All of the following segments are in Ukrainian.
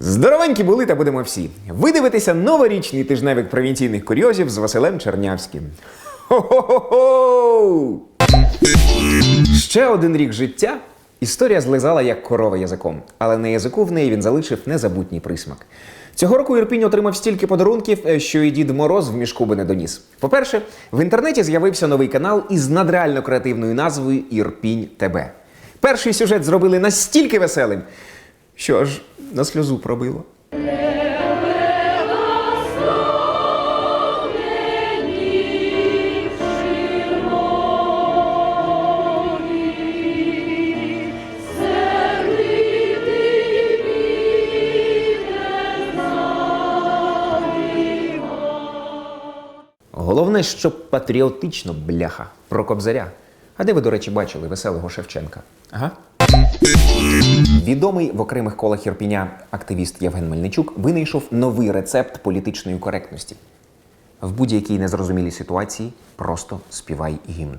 Здоровенькі були та будемо всі. Ви дивитеся новорічний тижневик провінційних курйозів з Василем Чернявським. Ще один рік життя. Історія злизала як корова язиком, але на язику в неї він залишив незабутній присмак. Цього року Ірпінь отримав стільки подарунків, е, що і Дід Мороз в мішку би не доніс. По-перше, в інтернеті з'явився новий канал із надреально креативною назвою Ірпінь ТБ. Перший сюжет зробили настільки веселим, що аж на сльозу пробило. Головне, щоб патріотично бляха про кобзаря. А де ви, до речі, бачили веселого Шевченка? Ага. Відомий в окремих колах Ірпіня активіст Євген Мельничук винайшов новий рецепт політичної коректності. В будь-якій незрозумілій ситуації просто співай гімн.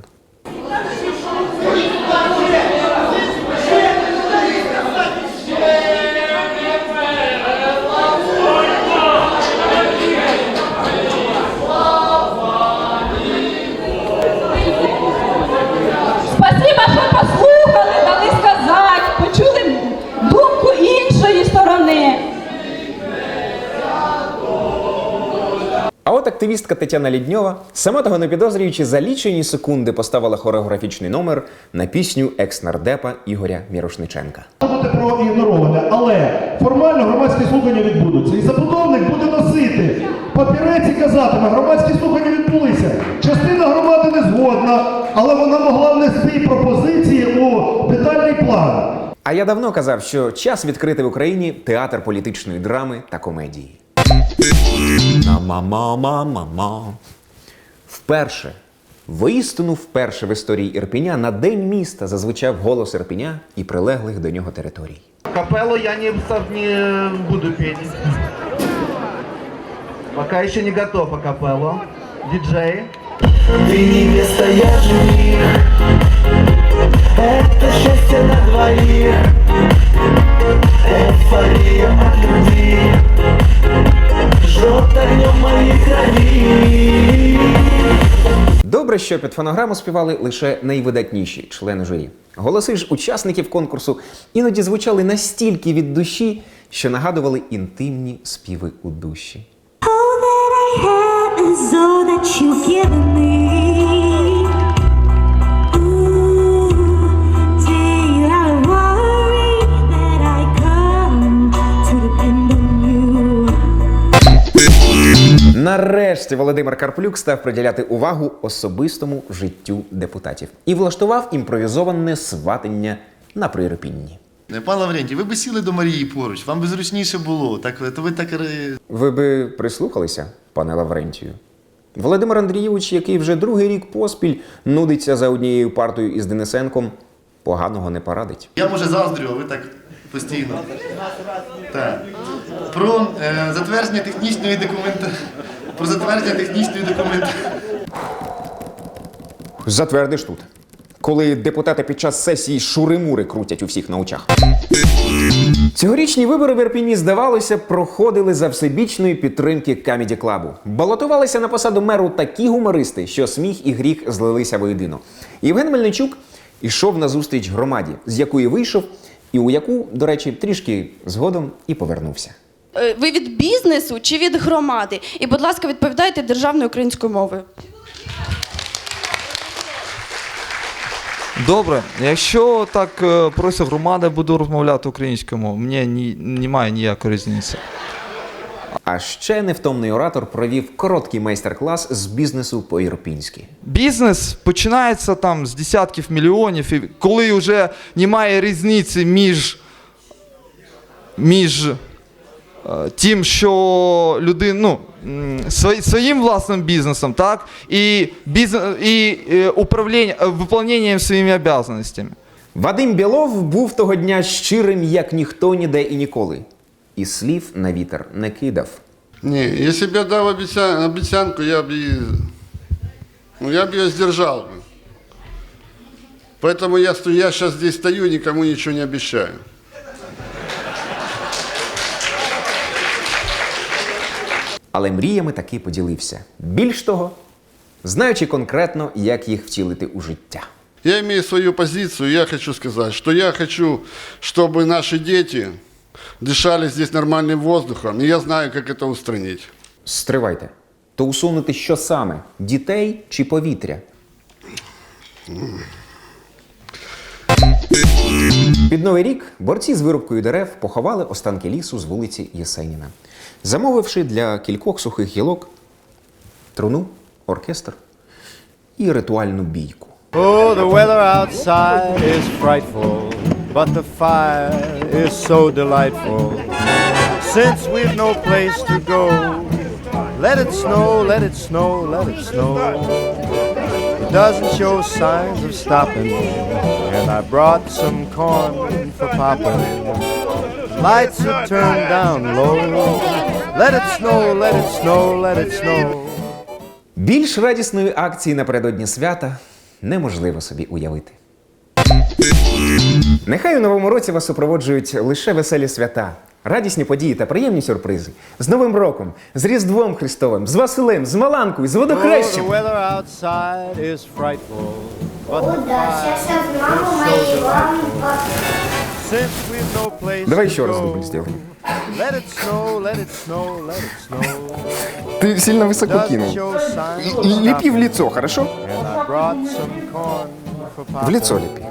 Активістка Тетяна Лідньова, сама того не підозрюючи, за лічені секунди поставила хореографічний номер на пісню екс-нардепа Ігоря Мірошниченка. бути проігнороване, але формально громадські слухання відбудуться. І забудовник буде носити папірець і казатиме, громадські слухання відбулися. Частина громади не згодна, але вона могла внести пропозиції у детальний план. А я давно казав, що час відкрити в Україні театр політичної драми та комедії. На-ма-ма-ма-ма-ма. Вперше, воістину вперше в історії Ірпіня на День міста зазвучав голос Ірпіня і прилеглих до нього територій. Капеллу я не, не буду петь. Пока еще не готов акапеллу. Диджей. Ты невеста, я жених Это счастье на двоих що під фонограму співали лише найвидатніші члени журі. Голоси ж учасників конкурсу іноді звучали настільки від душі, що нагадували інтимні співи у душі. All that I have is all that you give me. Нарешті Володимир Карплюк став приділяти увагу особистому життю депутатів і влаштував імпровізоване сватання на Прирепінні. Е, Пан Лаврентій, ви б сіли до Марії поруч, вам би зручніше було. Так, то ви так Ви би прислухалися, пане Лаврентію? Володимир Андрійович, який вже другий рік поспіль нудиться за однією партою із Денисенком, поганого не порадить. Я може заздрю, а ви так постійно. Так. Про е, затвердження технічної документа. Про затвердження технічної документа. Затвердиш тут. Коли депутати під час сесії шури-мури крутять у всіх на очах. Цьогорічні вибори в Ірпіні, здавалося, проходили за всебічної підтримки Каміді Клабу. Балотувалися на посаду меру такі гумористи, що сміх і гріх злилися воєдино. Євген Мельничук ішов на зустріч громаді, з якої вийшов, і у яку, до речі, трішки згодом і повернувся. Е, Ви від бізнесу чи від громади? І, будь ласка, відповідайте державною українською мовою. Добре, якщо так е, просить громада, буду розмовляти українською мовою. Мені ні, немає ніякої різниці. А ще невтомний оратор провів короткий майстер-клас з бізнесу по-ірпінськи. Бізнес починається там з десятків мільйонів, і коли вже немає різниці між, між тим, що людина, ну, своїм власним бізнесом, так, і, бізнес, і е, управління, е, виконанням своїми обов'язками. Вадим Білов був того дня щирим, як ніхто ніде і ніколи. І слів на вітер не кидав. Ні, якщо б я дав обіцянку, я б її. Ну, я б її здержав. Поэтому я, я сейчас здесь стою и никому ничего не обещаю. Але мріями таки поділився. Більш того, знаючи конкретно, як їх втілити у життя. Я имею свою позицию, я хочу сказать, что я хочу, чтобы наши дети дышали здесь нормальным воздухом, и я знаю, как это устранить. Стривайте. То усунути що саме? Дітей чи повітря? Під новий рік борці з вирубкою дерев поховали останки лісу з вулиці Єсеніна, замовивши для кількох сухих гілок труну, оркестр і ритуальну бійку. Oh, the weather outside is frightful, but the fire is so delightful. Since we've no place to go, let it snow, let it snow, let it snow. It doesn't show signs of stopping, and I brought some corn for popping. Lights are turned down low. Let it snow, let it snow, let it snow. Більш радісної акції напередодні свята неможливо собі уявити. Нехай у новому році вас супроводжують лише веселі свята, радісні події та приємні сюрпризи. З Новим роком, з Різдвом Христовим, з Василем, з Маланкою, з Oh, the водохрещем. weather outside is frightful, but the Сейчас fire с мамой моей вам Давай еще раз дубль сделаем. Let it snow, let it snow, let it snow. Ты сильно высоко signs of Лепи в лицо, хорошо? В лицо лепи.